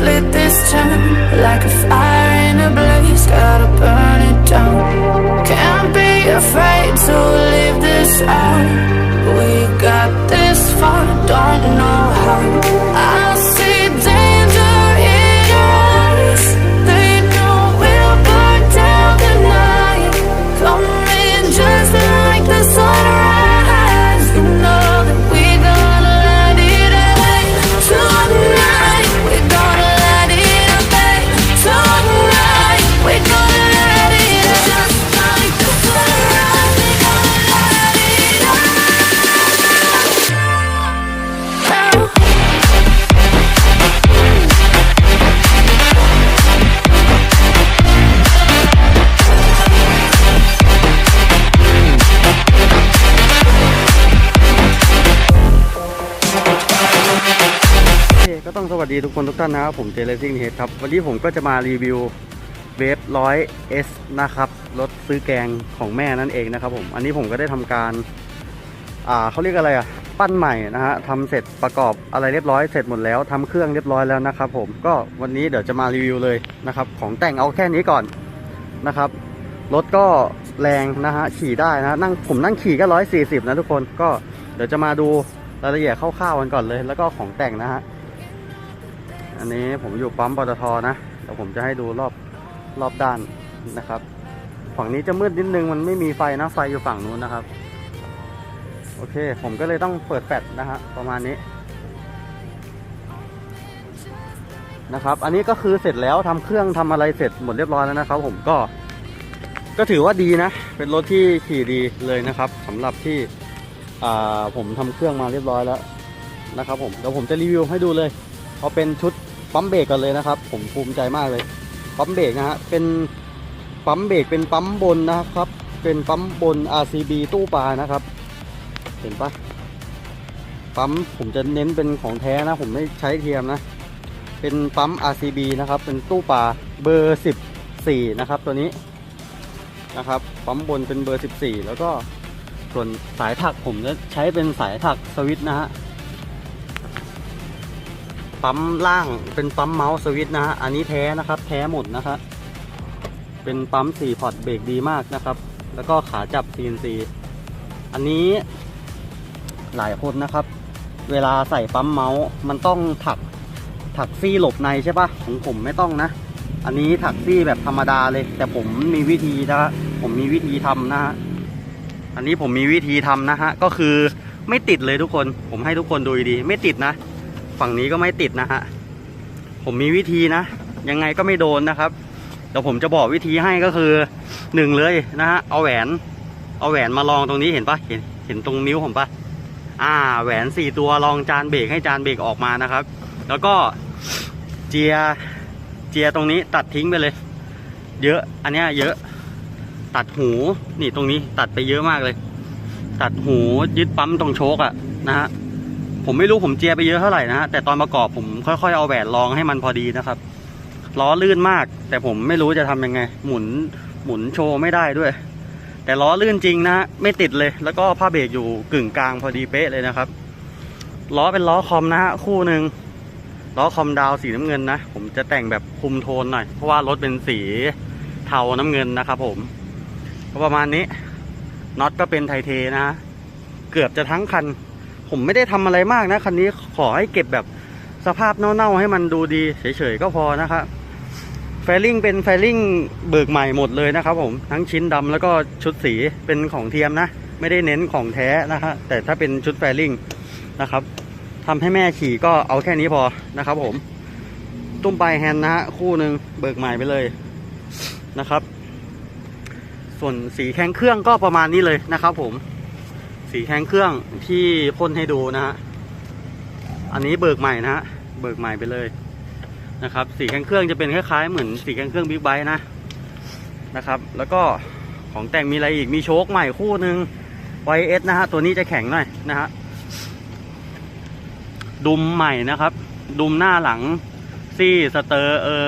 Lit this town like a fire in a blaze. Gotta burn it down. Can't be afraid to leave this out. We got this far, don't know how. ต้องสวัสดีทุกคนทุกท่านนะครับ ผมเจเลซิ่งเฮดครับ วันนี้ผมก็จะมารีวิวเวฟร้อยเอสนะครับ รถซื้อแกงของแม่นั่นเองนะครับผม อันนี้ผมก็ได้ทำการ อ่าเขาเรียกอะไรอะ ปั้นใหม่นะฮะทำเสร็จประกอบอะไรเรียบร้อยเสร็จหมดแล้วทำเครื่องเรียบร้อยแล้วนะครับผม ก็วันนี้เดี๋ยวจะมารีวิวเลยนะครับ ของแต่งเอาแค่นี้ก่อนนะครับ รถก็แรงนะฮะ ขี่ได้นะนั่งผมนั่งขี่ก็ร้อยสี่สิบนะทุกคน ก็เดี๋ยวจะมาดูรายละเอียดคร่าวๆกันก่อนเลย แล้วก็ของแต่งนะฮะ อันนี้ผมอยู่ปั๊มปตทนะเดี๋ยวผมจะให้ดูรอบรอบด้านนะครับ ฝั่งนี้จะมืดนิดนึงมันไม่มีไฟนะไฟอยู่ฝั่งนู้นนะครับ โอเค ผมก็เลยต้องเปิดแฟลชนะฮะประมาณนี้นะครับ อันนี้ก็คือเสร็จแล้วทำเครื่องทำอะไรเสร็จหมดเรียบร้อยแล้วนะครับ ผมก็ ก็ถือว่าดีนะ เป็นรถที่ขี่ดีเลยนะครับสำหรับที่ผมทำเครื่องมาเรียบร้อยแล้วนะครับ ผมเดี๋ยวผมจะรีวิวให้ดูเลย เอาเป็นชุด ปั๊มเบรกกันเลยนะครับ ผมภูมิใจมากเลย ปั๊มเบรกนะฮะเป็นปั๊มเบรกเป็นปั๊มบนนะครับ เป็นปั๊มบน RCB ตู้ปลานะครับ เห็นปะปั๊มผมจะเน้นเป็นของแท้นะ ผมไม่ใช้เทียมนะ เป็นปั๊ม RCB นะครับ เป็นตู้ปลาเบอร์ 14 นะครับ ตัวนี้นะครับปั๊มบนเป็นเบอร์ 14 แล้วก็ส่วนสายถักผมจะใช้เป็นสายถักสวิตช์นะฮะ ปั๊มล่างเป็นปั๊มเมาส์สวิตช์นะฮะ อันนี้แท้นะครับแท้หมดนะครับเป็นปั๊ม4พอร์ตเบรกดีมากนะครับ แล้วก็ขาจับ CNC อันนี้หลายคนนะครับ เวลาใส่ปั๊มเมาส์มันต้องถักถักซี่หลบในใช่ปะของผมไม่ต้องนะ อันนี้ถักซี่แบบธรรมดาเลย แต่ผมมีวิธีนะผมมีวิธีทำนะฮะอันนี้ผมมีวิธีทำนะฮะก็คือไม่ติดเลยทุกคน ผมให้ทุกคนดูดีไม่ติดนะ ฝั่งนี้ก็ไม่ติดนะฮะ ผมมีวิธีนะ ยังไงก็ไม่โดนนะครับเดี๋ยวผมจะบอกวิธีให้ก็คือหนึ่งเลยนะฮะเอาแหวนเอาแหวนมาลองตรงนี้เห็นปะเห็นเห็นตรงนิ้วผมปะอ่า แหวนสี่ตัวลองจานเบรกให้จานเบรกออกมานะครับ แล้วก็เจียเจียตรงนี้ตัดทิ้งไปเลย เยอะอันเนี้ยเยอะ ตัดหูนี่ตรงนี้ตัดไปเยอะมากเลย ตัดหูยึดปั๊มตรงโชคอะนะฮะ ผมไม่รู้ผมเจียไปเยอะเท่าไหร่นะฮะแต่ตอนประกอบผมค่อยๆเอาแหวนรองให้มันพอดีนะครับล้อลื่นมาก แต่ผมไม่รู้จะทำยังไง หมุนหมุนโชว์ไม่ได้ด้วย แต่ล้อลื่นจริงนะฮะไม่ติดเลย แล้วก็ผ้าเบรกอยู่กึ่งกลางพอดีเป๊ะเลยนะครับล้อเป็นล้อคอมนะฮะคู่หนึ่งล้อคอมดาวสีน้ำเงินนะ ผมจะแต่งแบบคุมโทนหน่อย เพราะว่ารถเป็นสีเทาน้ำเงินนะครับผมก็ประมาณนี้น็อตก็เป็นไทเทนะ เกือบจะทั้งคัน ผมไม่ได้ทำอะไรมากนะคันนี้ขอให้เก็บแบบสภาพเน่าๆให้มันดูดีเฉยๆก็พอนะครับแฟลิงเป็นแฟลิงเบิกใหม่หมดเลยนะครับ ผมทั้งชิ้นดำแล้วก็ชุดสีเป็นของเทียมนะ ไม่ได้เน้นของแท้นะฮะแต่ถ้าเป็นชุดแฟลิงนะครับทำให้แม่ขี่ก็เอาแค่นี้พอนะครับ ผม ตุ้มปลายแฮนด์นะฮะคู่หนึ่งเบิกใหม่ไปเลยนะครับ ส่วนสีแข้งเครื่องก็ประมาณนี้เลยนะครับ ผม สีแข้งเครื่องที่พ่นให้ดูนะฮะ อันนี้เบิกใหม่นะฮะ เบิกใหม่ไปเลยนะครับ สีแข้งเครื่องจะเป็นคล้ายๆเหมือนสีแข้งเครื่องบิ๊กไบค์นะนะครับ แล้วก็ของแต่งมีอะไรอีก มีโชคใหม่คู่หนึ่งไวเอสนะฮะ ตัวนี้จะแข็งหน่อยนะฮะ ดุมใหม่นะครับ ดุมหน้าหลังซี่สเตอร์เออ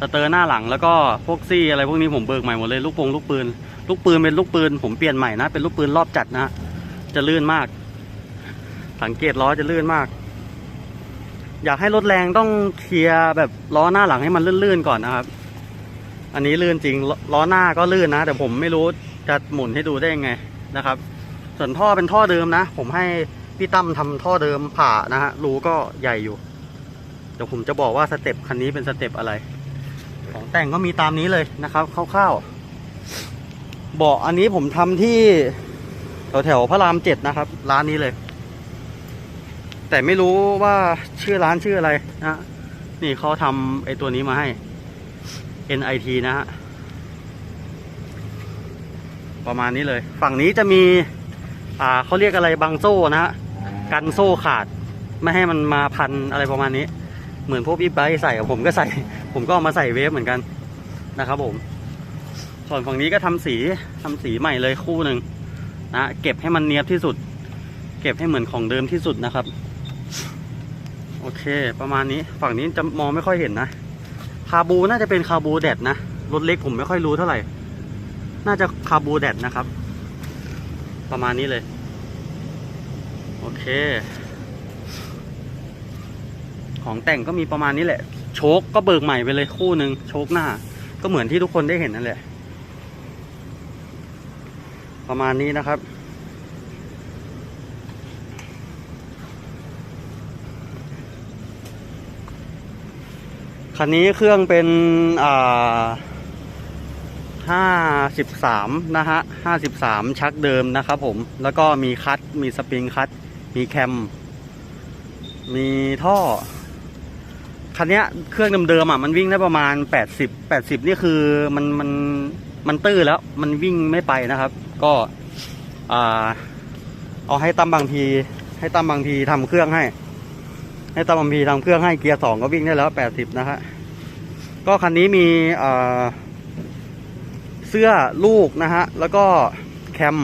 สเตอร์หน้าหลังแล้วก็พวกซี่อะไรพวกนี้ผมเบิกใหม่หมดเลยลูกปงลูกปืน ลูกปืนเป็นลูกปืนผมเปลี่ยนใหม่นะ เป็นลูกปืนรอบจัดนะ จะลื่นมาก สังเกตล้อจะลื่นมาก อยากให้รถแรงต้องเคลียร์แบบล้อหน้าหลังให้มันลื่นๆก่อนนะครับ อันนี้ลื่นจริงล้อหน้าก็ลื่นนะ แต่ผมไม่รู้จะหมุนให้ดูได้ยังไงนะครับ ส่วนท่อเป็นท่อเดิมนะ ผมให้พี่ตั้มทำท่อเดิมผ่านะฮะรูก็ใหญ่อยู่เดี๋ยวผมจะบอกว่าสเต็ปคันนี้เป็นสเต็ปอะไร ของแต่งก็มีตามนี้เลยนะครับคร่าวๆเบาะอันนี้ผมทำที่ แถวแถวๆพระรามเจ็ดนะครับ ร้านนี้เลย แต่ไม่รู้ว่าชื่อร้านชื่ออะไรนะนี่เขาทำไอตัวนี้มาให้ NIT นะฮะประมาณนี้เลย ฝั่งนี้จะมี อ่าเขาเรียกอะไรบางโซ่นะฮะกันโซ่ขาด ไม่ให้มันมาพันอะไรประมาณนี้ เหมือนพวกพี่ไบใส่ผมก็ใส่ ผมก็เอามาใส่เวฟเหมือนกันนะครับผม ส่วนฝั่งนี้ก็ทำสีทำสีใหม่เลยคู่หนึ่ง นะเก็บให้มันเนียบที่สุด เก็บให้เหมือนของเดิมที่สุดนะครับ โอเค ประมาณนี้ฝั่งนี้จะมองไม่ค่อยเห็นนะคาบูน่าจะเป็นคาบูแดดนะรถเล็กผมไม่ค่อยรู้เท่าไหร่ น่าจะคาบูแดดนะครับ ประมาณนี้เลย โอเค ของแต่งก็มีประมาณนี้แหละ โชคก็เบิกใหม่ไปเลยคู่หนึ่งโชคหน้า ก็เหมือนที่ทุกคนได้เห็นนั่นแหละ ประมาณนี้นะครับ คันนี้เครื่องเป็นอ่าห้าสิบสามนะฮะห้าสิบสามชักเดิมนะครับผม แล้วก็มีคัตมีสปริงคัตมีแคม มีท่อ คันนี้เครื่องเดิมๆอะมันวิ่งได้ประมาณแปดสิบแปดสิบนี่คือมันมันมันตื้อแล้ว มันวิ่งไม่ไปนะครับ ก็เอาให้ตั้มบางที ให้ตั้มบางทีทำเครื่องให้ ให้ตั้มบางทีทำเครื่องให้เกียร์สองก็วิ่งได้แล้วแปดสิบนะฮะก็คันนี้มีเสื้อลูกนะฮะแล้วก็แคม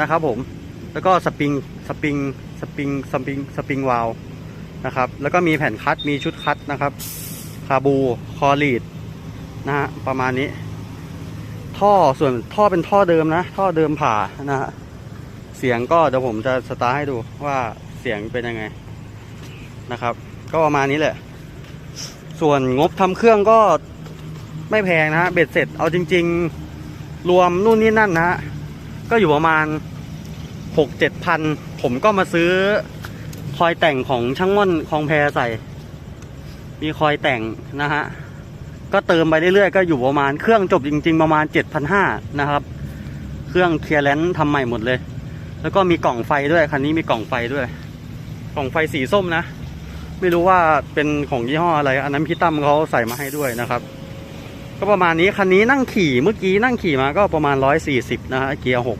นะครับผม แล้วก็สปริงสปริงสปริงสปริงสปริงวาลนะครับ แล้วก็มีแผ่นคัดมีชุดคัดนะครับ คาบู คอลีดนะฮะประมาณนี้ ท่อส่วนท่อเป็นท่อเดิมนะ ท่อเดิมผ่านะฮะเสียงก็เดี๋ยวผมจะสตาร์ให้ดูว่าเสียงเป็นยังไงนะครับ ก็ประมาณนี้แหละ ส่วนงบทำเครื่องก็ไม่แพงนะฮะเบ็ดเสร็จเอาจริง ๆ รวมนู่นนี่นั่นนะฮะก็อยู่ประมาณหกเจ็ดพันผมก็มาซื้อคอยแต่งของช่างม่อนคลองแพรใส่ มีคอยแต่งนะฮะ ก็เติมไปเรื่อยๆก็อยู่ประมาณเครื่องจบจริง ๆ ประมาณ 7,500นะครับ เครื่องเคลียร์แลนซ์ทำใหม่หมดเลย แล้วก็มีกล่องไฟด้วยคันนี้มีกล่องไฟด้วย กล่องไฟสีส้มนะ ไม่รู้ว่าเป็นของยี่ห้ออะไร อันนั้นพี่ตั้มเขาใส่มาให้ด้วยนะครับ ก็ประมาณนี้คันนี้นั่งขี่เมื่อกี้นั่งขี่มาก็ประมาณ 140นะฮะเกียร์หก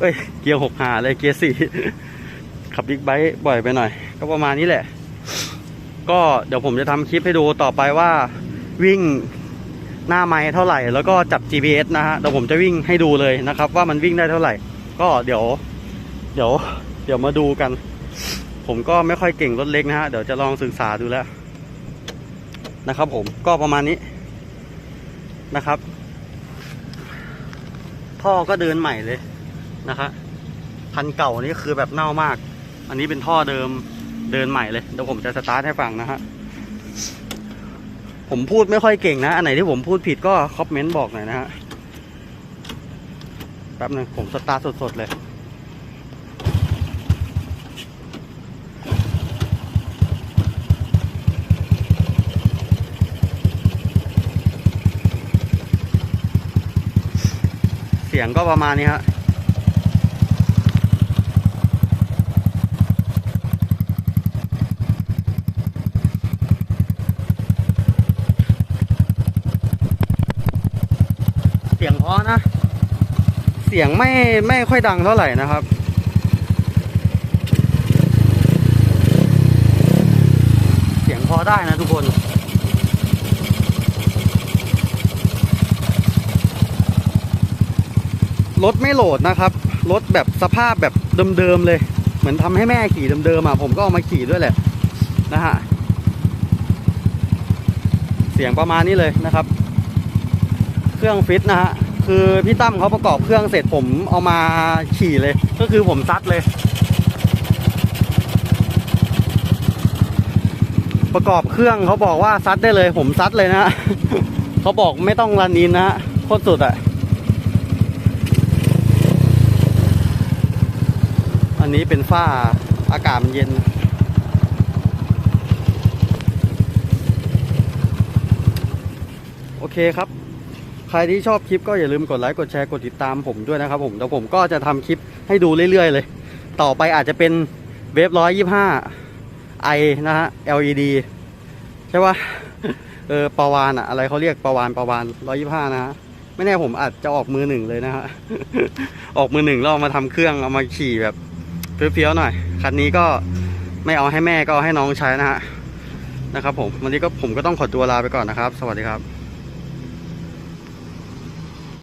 เอ้ยเกียร์หกหาเลยเกียร์สี่ขับบิ๊กไบค์บ่อยไปหน่อย ก็ประมาณนี้แหละ ก็เดี๋ยวผมจะทำคลิปให้ดูต่อไปว่า วิ่งหน้าไม้เท่าไหร่ แล้วก็จับ GPS นะฮะเดี๋ยวผมจะวิ่งให้ดูเลยนะครับ ว่ามันวิ่งได้เท่าไหร่ ก็เดี๋ยว เดี๋ยว เดี๋ยวมาดูกัน ผมก็ไม่ค่อยเก่งรถเล็กนะฮะเดี๋ยวจะลองศึกษาดูแล้วนะครับผมก็ประมาณนี้นะครับ ท่อก็เดินใหม่เลยนะครับคันเก่านี่คือแบบเน่ามาก อันนี้เป็นท่อเดิมเดินใหม่เลยเดี๋ยวผมจะสตาร์ทให้ฟังนะฮะ ผมพูดไม่ค่อยเก่งนะ อันไหนที่ผมพูดผิดก็คอมเมนต์บอกหน่อยนะฮะ แป๊บหนึงผมสตาร์ทสดๆเลยเสียงก็ประมาณนี้ฮะ เสียงเพราะนะ เสียงไม่ไม่ค่อยดังเท่าไหร่นะครับเสียงพอได้นะทุกคนรถไม่โหลดนะครับรถแบบสภาพแบบเดิมๆเลย เหมือนทำให้แม่ขี่เดิมๆอะผมก็เอามาขี่ด้วยแหละนะฮะเสียงประมาณนี้เลยนะครับ เครื่องฟิตนะฮะ คือพี่ตั้มเขาประกอบเครื่องเสร็จผมเอามาขี่เลย ก็คือผมซัดเลย ประกอบเครื่องเขาบอกว่าซัดได้เลย ผมซัดเลยนะเขาบอกไม่ต้องรันอินนะฮะโคตรสุดอะอันนี้เป็นฝ้าอากาศมันเย็น โอเคครับ ใครที่ชอบคลิปก็อย่าลืมกดไลค์กดแชร์กดติดตามผมด้วยนะครับผมเดี๋ยวผมก็จะทำคลิปให้ดูเรื่อยๆเลย ต่อไปอาจจะเป็นเวฟร้อยยี่ห้าไอนะฮะ LED ใช่ปะเออปาวานอะอะไรเขาเรียกปาวานปาวานร้อยยี่ห้านะฮะไม่แน่ผมอาจจะออกมือหนึ่งเลยนะฮะ ออกมือหนึ่งแล้วเอามาทำเครื่องเอามาขี่แบบเฟี้ยวๆหน่อย คันนี้ก็ไม่เอาให้แม่ก็เอาให้น้องใช้นะฮะนะครับผมวันนี้ก็ผมก็ต้องขอตัวลาไปก่อนนะครับ สวัสดีครับ